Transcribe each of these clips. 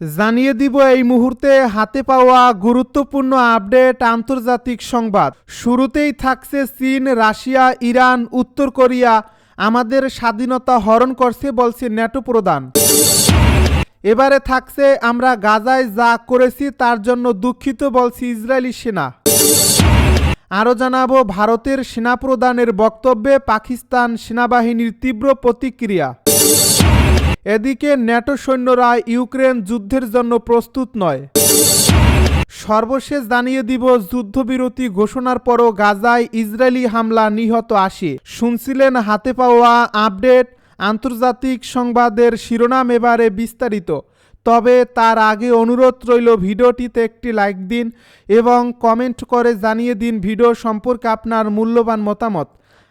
জানিয়ে দিব এই মুহূর্তে হাতে পাওয়া গুরুত্বপূর্ণ আপডেট আন্তর্জাতিক সংবাদ। শুরুতেই থাকছে চীন, রাশিয়া, ইরান, উত্তর কোরিয়া। আমাদের স্বাধীনতা হরণ করছে বলছে ন্যাটো প্রদান এবারে থাকছে আমরা গাজায় যা করেছি তার জন্য দুঃখিত বলছে ইসরায়েলি সেনা। আরও জানাব ভারতের সেনাপ্রধানের বক্তব্যে পাকিস্তান সেনাবাহিনীর তীব্র প্রতিক্রিয়া। এদিকে ন্যাটো সৈন্যরা ইউক্রেন যুদ্ধের জন্য প্রস্তুত নয়। সর্বশেষ জানিয়ে দিব, যুদ্ধবিরতি ঘোষণার পরও গাজায় ইসরায়েলি হামলা নিহত আসে শুনছিলেন হাতে পাওয়া আপডেট, আন্তর্জাতিক সংবাদের শিরোনাম এবারে বিস্তারিত। তবে তার আগে অনুরোধ রইল ভিডিওটিতে একটি লাইক দিন এবং কমেন্ট করে জানিয়ে দিন ভিডিও সম্পর্কে আপনার মূল্যবান মতামত।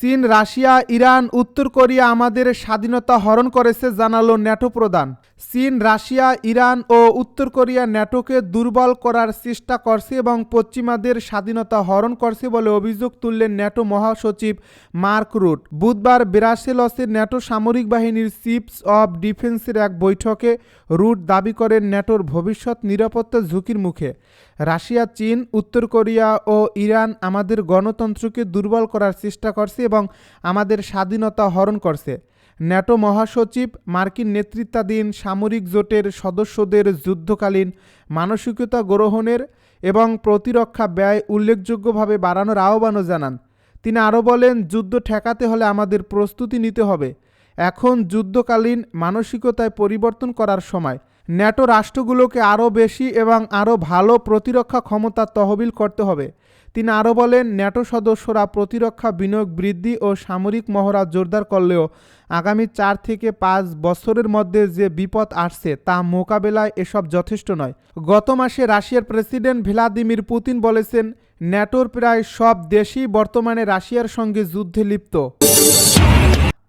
চীন, রাশিয়া, ইরান, উত্তর কোরিয়া আমাদের স্বাধীনতা হরণ করেছে জানালো ন্যাটো প্রধান। চীন, রাশিয়া, ইরান ও উত্তর কোরিয়া ন্যাটোকে দুর্বল করার চেষ্টা করছে এবং পশ্চিমাদের স্বাধীনতা হরণ করছে বলে অভিযোগ তুললেন ন্যাটো মহাসচিব মার্ক রুট। বুধবার ব্রাসেলসের ন্যাটো সামরিক বাহিনীর চিফস অব ডিফেন্সের এক বৈঠকে রুট দাবি করেন ন্যাটোর ভবিষ্যৎ নিরাপত্তা ঝুঁকির মুখে। রাশিয়া, চীন, উত্তর কোরিয়া ও ইরান আমাদের গণতন্ত্রকে দুর্বল করার চেষ্টা করছে এবং আমাদের স্বাধীনতা হরণ করছে। ন্যাটো মহাসচিব মার্কিন নেতৃত্বাধীন সামরিক জোটের সদস্যদের যুদ্ধকালীন মানসিকতা গ্রহণের এবং প্রতিরক্ষা ব্যয় উল্লেখযোগ্যভাবে বাড়ানোর আহ্বানও জানান। তিনি আরও বলেন, যুদ্ধ ঠেকাতে হলে আমাদের প্রস্তুতি নিতে হবে। এখন যুদ্ধকালীন মানসিকতায় পরিবর্তন করার সময়। ন্যাটো রাষ্ট্রগুলোকে আরও বেশি এবং আরও ভালো প্রতিরক্ষা ক্ষমতা তহবিল করতে হবে। তিনি আরও বলেন, ন্যাটো সদস্যরা প্রতিরক্ষা বিনিয়োগ বৃদ্ধি ও সামরিক মহড়া জোরদার করলেও আগামী চার থেকে পাঁচ বছরের মধ্যে যে বিপদ আসছে তা মোকাবেলায় এসব যথেষ্ট নয়। গত মাসে রাশিয়ার প্রেসিডেন্ট ভ্লাদিমির পুতিন বলেছেন, ন্যাটোর প্রায় সব দেশই বর্তমানে রাশিয়ার সঙ্গে যুদ্ধে লিপ্ত।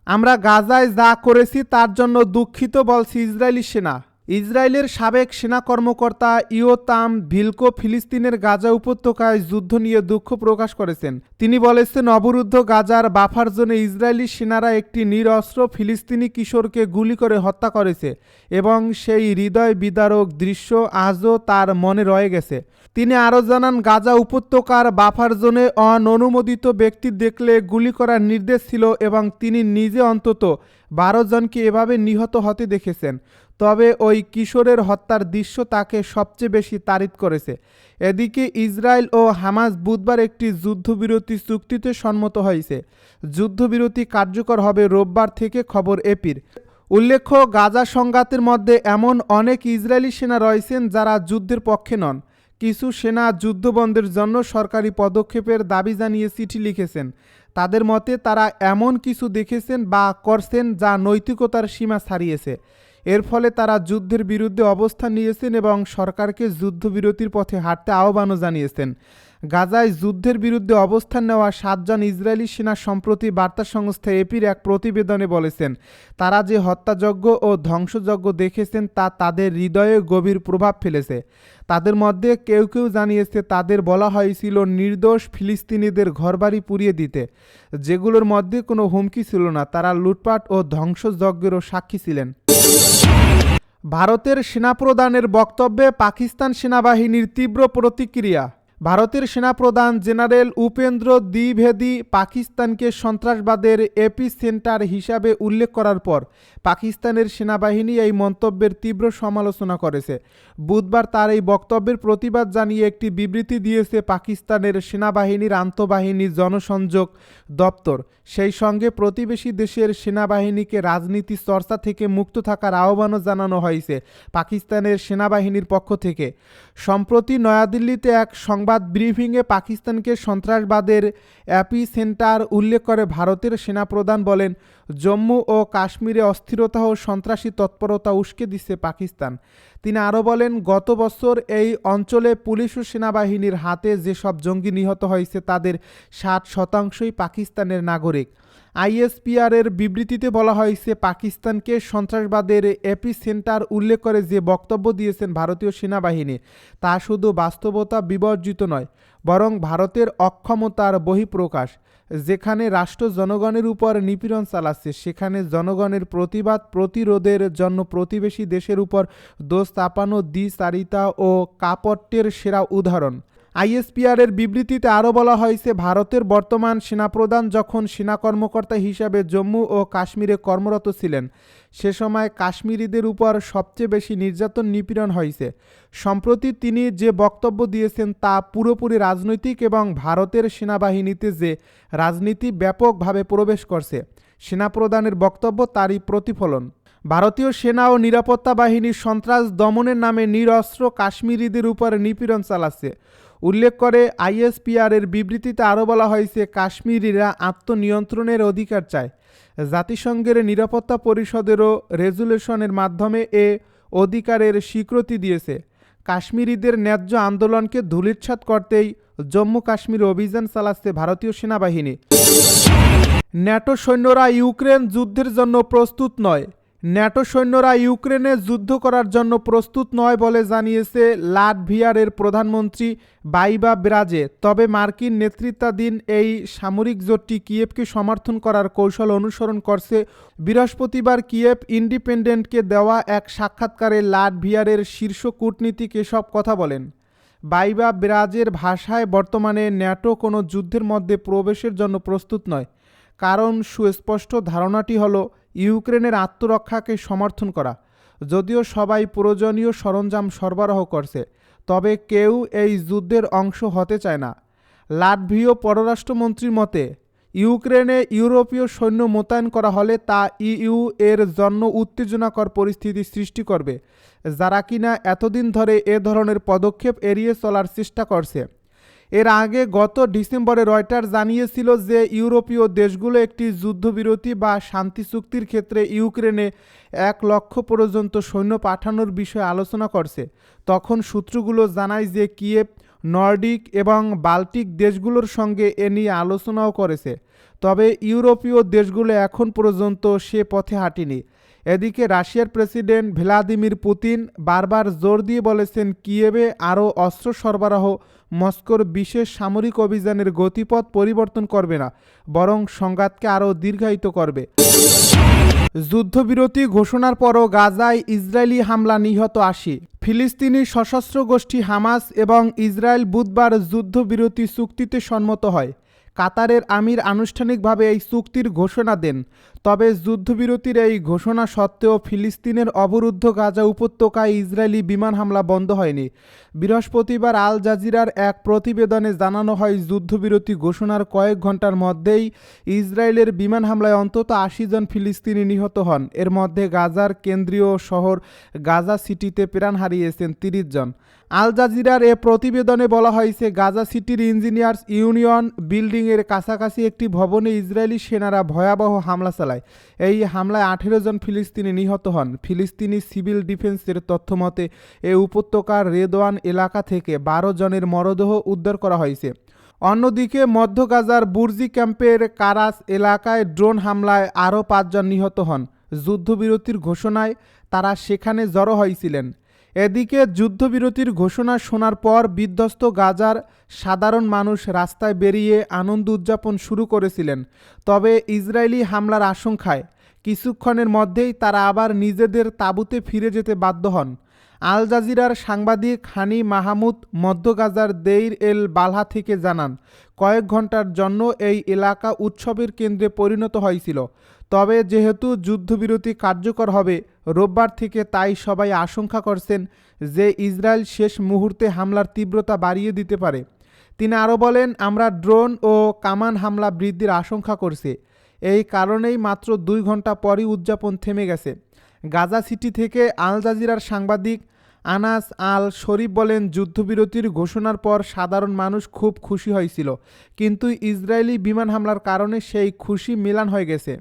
আমরা গাজায় যা করেছি তার জন্য দুঃখিত বলছে ইসরায়েলি সেনা। ইসরায়েলের সাবেক সেনা কর্মকর্তা ইয়োতাম ভিলকো ফিলিস্তিনের গাজা উপত্যকায় যুদ্ধ নিয়ে দুঃখ প্রকাশ করেছেন। তিনি বলেছেন, অবরুদ্ধ গাজার বাফার জোনে ইসরায়েলি সেনারা একটি নিরস্ত্র ফিলিস্তিনি কিশোরকে গুলি করে হত্যা করেছে এবং সেই হৃদয় বিদারক দৃশ্য আজও তার মনে রয়ে গেছে। তিনি আরও জানান, গাজা উপত্যকার বাফার জোনে অননুমোদিত ব্যক্তি দেখলে গুলি করার নির্দেশ ছিল এবং তিনি নিজে অন্তত বারো জনকে এভাবে নিহত হতে দেখেছেন। তবে ওই কিশোরের হত্যার দৃশ্য তাকে সবচেয়ে বেশি তারিত করেছে। এদিকে ইসরায়েল ও হামাস বুধবার একটি যুদ্ধবিরতি চুক্তিতে সম্মত হয়েছে। যুদ্ধবিরতি কার্যকর হবে রোববার থেকে খবর এপির। উল্লেখ্য, গাজা সংঘাতের মধ্যে এমন অনেক ইসরায়েলি সেনা রয়েছেন যারা যুদ্ধের পক্ষে নন। কিছু সেনা যুদ্ধবন্ধের জন্য সরকারি পদক্ষেপের দাবি জানিয়ে চিঠি লিখেছেন। তাদের মতে তারা এমন কিছু দেখেছেন বা করছেন যা নৈতিকতার সীমা ছাড়িয়েছে। এর ফলে তারা যুদ্ধের বিরুদ্ধে অবস্থান নিয়েছেন এবং সরকারকে যুদ্ধবিরতির পথে হাঁটতে আহ্বানও জানিয়েছেন। গাজায় যুদ্ধের বিরুদ্ধে অবস্থান নেওয়া সাতজন ইসরায়েলি সেনা সম্প্রতি বার্তা সংস্থা এপির এক প্রতিবেদনে বলেছেন, তারা যে হত্যাযজ্ঞ ও ধ্বংসযজ্ঞ দেখেছেন তা তাদের হৃদয়ে গভীর প্রভাব ফেলেছে। তাদের মধ্যে কেউ কেউ জানিয়েছে, তাদের বলা হয়েছিল নির্দোষ ফিলিস্তিনিদের ঘরবাড়ি পুড়িয়ে দিতে। যেগুলোর মধ্যে কোনো হুমকি ছিল না, তারা লুটপাট ও ধ্বংসযজ্ঞেরও সাক্ষী ছিলেন। ভারতের সেনাপ্রধানের বক্তব্যে পাকিস্তান সেনাবাহিনীর তীব্র প্রতিক্রিয়া। ভারতের সেনাপ্রধান জেনারেল উপেন্দ্র দ্বিভেদী পাকিস্তানকে সন্ত্রাসবাদের এপি সেন্টার হিসাবে উল্লেখ করার পর পাকিস্তানের সেনাবাহিনী এই মন্তব্যের তীব্র সমালোচনা করেছে। বুধবার তার এই বক্তব্যের প্রতিবাদ জানিয়ে একটি বিবৃতি দিয়েছে পাকিস্তানের সেনাবাহিনীর আন্তঃবাহিনী জনসংযোগ দপ্তর। সেই সঙ্গে প্রতিবেশী দেশের সেনাবাহিনীকে রাজনীতি চর্চা থেকে মুক্ত থাকার আহ্বানও জানানো হয়েছে পাকিস্তানের সেনাবাহিনীর পক্ষ থেকে। সম্প্রতি নয়াদিল্লিতে এক সংবাদ ব্রিফিংয়ে পাকিস্তানকে সন্ত্রাসবাদের অ্যাপি সেন্টার উল্লেখ করে ভারতের সেনাপ্রধান বলেন, জম্মু ও কাশ্মীরে অস্থিরতা ও সন্ত্রাসী তৎপরতা উস্কে দিচ্ছে পাকিস্তান। তিনি আরও বলেন, গত বছর এই অঞ্চলে পুলিশ ও সেনাবাহিনীর হাতে যেসব জঙ্গি নিহত হয়েছে, তাদের ষাট শতাংশই পাকিস্তানের নাগরিক। আইএসপিআর এর বিবৃতিতে বলা হয়েছে, পাকিস্তানকে সন্ত্রাসবাদের এপি সেন্টার উল্লেখ করে যে বক্তব্য দিয়েছেন ভারতীয় সেনাবাহিনী, তা শুধু বাস্তবতা বিবর্জিত নয়, বরং ভারতের অক্ষমতার বহিঃপ্রকাশ। যেখানে রাষ্ট্র জনগণের উপর নিপীড়ন চালাচ্ছে, সেখানে জনগণের প্রতিবাদ প্রতিরোধের জন্য প্রতিবেশী দেশের উপর দোষ চাপানো দ্বিচারিতা ও কাপট্যের সেরা উদাহরণ। আইএসপিআর এর বিবৃতিতে আরও বলা হয়েছে, ভারতের বর্তমান সেনাপ্রধান যখন সেনা কর্মকর্তা হিসাবে জম্মু ও কাশ্মীরে কর্মরত ছিলেন, সে সময় কাশ্মীরিদের উপর সবচেয়ে বেশি নির্যাতন নিপীড়ন হয়েছে। সম্প্রতি তিনি যে বক্তব্য দিয়েছেন তা পুরোপুরি রাজনৈতিক এবং ভারতের সেনাবাহিনীতে যে রাজনীতি ব্যাপকভাবে প্রবেশ করছে, সেনাপ্রধানের বক্তব্য তারই প্রতিফলন। ভারতীয় সেনা ও নিরাপত্তা বাহিনী সন্ত্রাস দমনের নামে নিরস্ত্র কাশ্মীরিদের উপর নিপীড়ন চালাচ্ছে। উল্লেখ করে, আইএসপিআর এর বিবৃতিতে আরও বলা হয়েছে, কাশ্মীরিরা আত্মনিয়ন্ত্রণের অধিকার চায়। জাতিসংঘের নিরাপত্তা পরিষদেরও রেজুলেশনের মাধ্যমে এ অধিকারের স্বীকৃতি দিয়েছে। কাশ্মীরিদের ন্যায্য আন্দোলনকে ধূলিচ্ছাত করতেই জম্মু কাশ্মীর অভিযান চালাচ্ছে ভারতীয় সেনাবাহিনী। ন্যাটো সৈন্যরা ইউক্রেন যুদ্ধের জন্য প্রস্তুত নয়। ন্যাটো সৈন্যরা ইউক্রেনে যুদ্ধ করার জন্য প্রস্তুত নয় বলে জানিয়েছে লাটভিয়ারের প্রধানমন্ত্রী বাইবা ব্রাজে। তবে মার্কিন নেতৃত্বাধীন এই সামরিক জোটটি কিয়েভকে সমর্থন করার কৌশল অনুসরণ করছে। বৃহস্পতিবার কিয়েভ ইন্ডিপেন্ডেন্টকে দেওয়া এক সাক্ষাৎকারে লাটভিয়ারের শীর্ষ কূটনীতিক এসব কথা বলেন। বাইবা ব্রাজের ভাষায় বর্তমানে ন্যাটো কোনো যুদ্ধের মধ্যে প্রবেশের জন্য প্রস্তুত নয়। কারণ সুস্পষ্ট ধারণাটি হলো ইউক্রেনের আত্মরক্ষাকে সমর্থন করা। যদিও সবাই প্রয়োজনীয় সরঞ্জাম সরবরাহ করছে, তবে কেউ এই যুদ্ধের অংশ হতে চায় না। লাটভীয় পররাষ্ট্রমন্ত্রীর মতে, ইউক্রেনে ইউরোপীয় সৈন্য মোতায়েন করা হলে তা ইইউ এর জন্য উত্তেজনাকর পরিস্থিতি সৃষ্টি করবে, যারা কিনা এতদিন ধরে এ ধরনের পদক্ষেপ এড়িয়ে চলার চেষ্টা করছে। এর আগে গত ডিসেম্বরে রয়টার জানিয়েছিল যে ইউরোপীয় দেশগুলো একটি যুদ্ধবিরতি বা শান্তি চুক্তির ক্ষেত্রে ইউক্রেনে এক লক্ষ পর্যন্ত সৈন্য পাঠানোর বিষয়ে আলোচনা করছে। তখন সূত্রগুলো জানায় যে কিয়েভ, নর্ডিক এবং বাল্টিক দেশগুলোর সঙ্গে এ নিয়ে আলোচনাও করেছে। তবে ইউরোপীয় দেশগুলো এখন পর্যন্ত সে পথে হাঁটেনি। এদিকে রাশিয়ার প্রেসিডেন্ট ভ্লাদিমির পুতিন বারবার জোর দিয়ে বলেছেন কিয়েভে আরও অস্ত্র সরবরাহ, মস্কোর বিশেষ সামরিক অভিযানের গতিপথ পরিবর্তন করবে না, বরং সংঘাতকে আরও দীর্ঘায়িত করবে। যুদ্ধবিরতি ঘোষণার পরও গাজায় ইসরায়েলি হামলা নিহত আশি। ফিলিস্তিনি সশস্ত্র গোষ্ঠী হামাস এবং ইসরায়েল বুধবার যুদ্ধবিরতি চুক্তিতে সম্মত হয়। কাতারের আমির আনুষ্ঠানিকভাবে এই চুক্তির ঘোষণা দেন। তবে যুদ্ধবিরতির এই ঘোষণা সত্ত্বেও ফিলিস্তিনের অবরুদ্ধ গাজা উপত্যকায় ইসরায়েলি বিমান হামলা বন্ধ হয়নি। বৃহস্পতিবার আল জাজিরার এক প্রতিবেদনে জানানো হয়, যুদ্ধবিরতি ঘোষণার কয়েক ঘণ্টার মধ্যেই ইসরায়েলের বিমান হামলায় অন্তত আশি জন ফিলিস্তিনি নিহত হন। এর মধ্যে গাজার কেন্দ্রীয় শহর গাজা সিটিতে প্রাণ হারিয়েছেন তিরিশ জন। আল জাজিরার এ প্রতিবেদনে বলা হয়েছে, গাজা সিটির ইঞ্জিনিয়ার্স ইউনিয়ন বিল্ডিংয়ের কাছাকাছি একটি ভবনে ইসরায়েলি সেনারা ভয়াবহ হামলা চালায়। এই হামলায় আঠেরো জন ফিলিস্তিনি নিহত হন। ফিলিস্তিনি সিভিল ডিফেন্সের তথ্যমতে এ উপত্যকার রেদওয়ান এলাকা থেকে বারো জনের মরদেহ উদ্ধার করা হয়েছে। অন্যদিকে, মধ্য গাজার বুর্জি ক্যাম্পের কারাস এলাকায় ড্রোন হামলায় আরও পাঁচজন নিহত হন। যুদ্ধবিরতির ঘোষণায় তারা সেখানে জড়ো হয়েছিলেন। এদিকে যুদ্ধবিরতির ঘোষণা শোনার পর বিধ্বস্ত গাজার সাধারণ মানুষ রাস্তায় বেরিয়ে আনন্দ উদযাপন শুরু করেছিলেন। তবে ইসরায়েলি হামলার আশঙ্কায় কিছুক্ষণের মধ্যেই তারা আবার নিজেদের তাঁবুতে ফিরে যেতে বাধ্য হন। আল জাজিরার সাংবাদিক হানি মাহমুদ মধ্য গাজার দেইর এল বালহা থেকে জানান, কয়েক ঘণ্টার জন্য এই এলাকা উৎসবের কেন্দ্রে পরিণত হয়েছিল। তবে যেহেতু যুদ্ধবিরতি কার্যকর হবে, রোববার থেকে তাই সবাই আশঙ্কা করছেন যে ইসরায়েল শেষ মুহূর্তে হামলার তীব্রতা বাড়িয়ে দিতে পারে। তিনি আরও বলেন, আমরা ড্রোন ও কামান হামলা বৃদ্ধির আশঙ্কা করছে। এই কারণেই মাত্র দুই ঘণ্টা পরই উদযাপন থেমে গেছে। গাজা সিটি থেকে আল জাজিরার সাংবাদিক আনাস আল শরীফ বলেন, যুদ্ধবিরতির ঘোষণার পর সাধারণ মানুষ খুব খুশি হয়েছিল, কিন্তু ইসরায়েলি বিমান হামলার কারণে সেই খুশি মিলান হয়ে গেছে।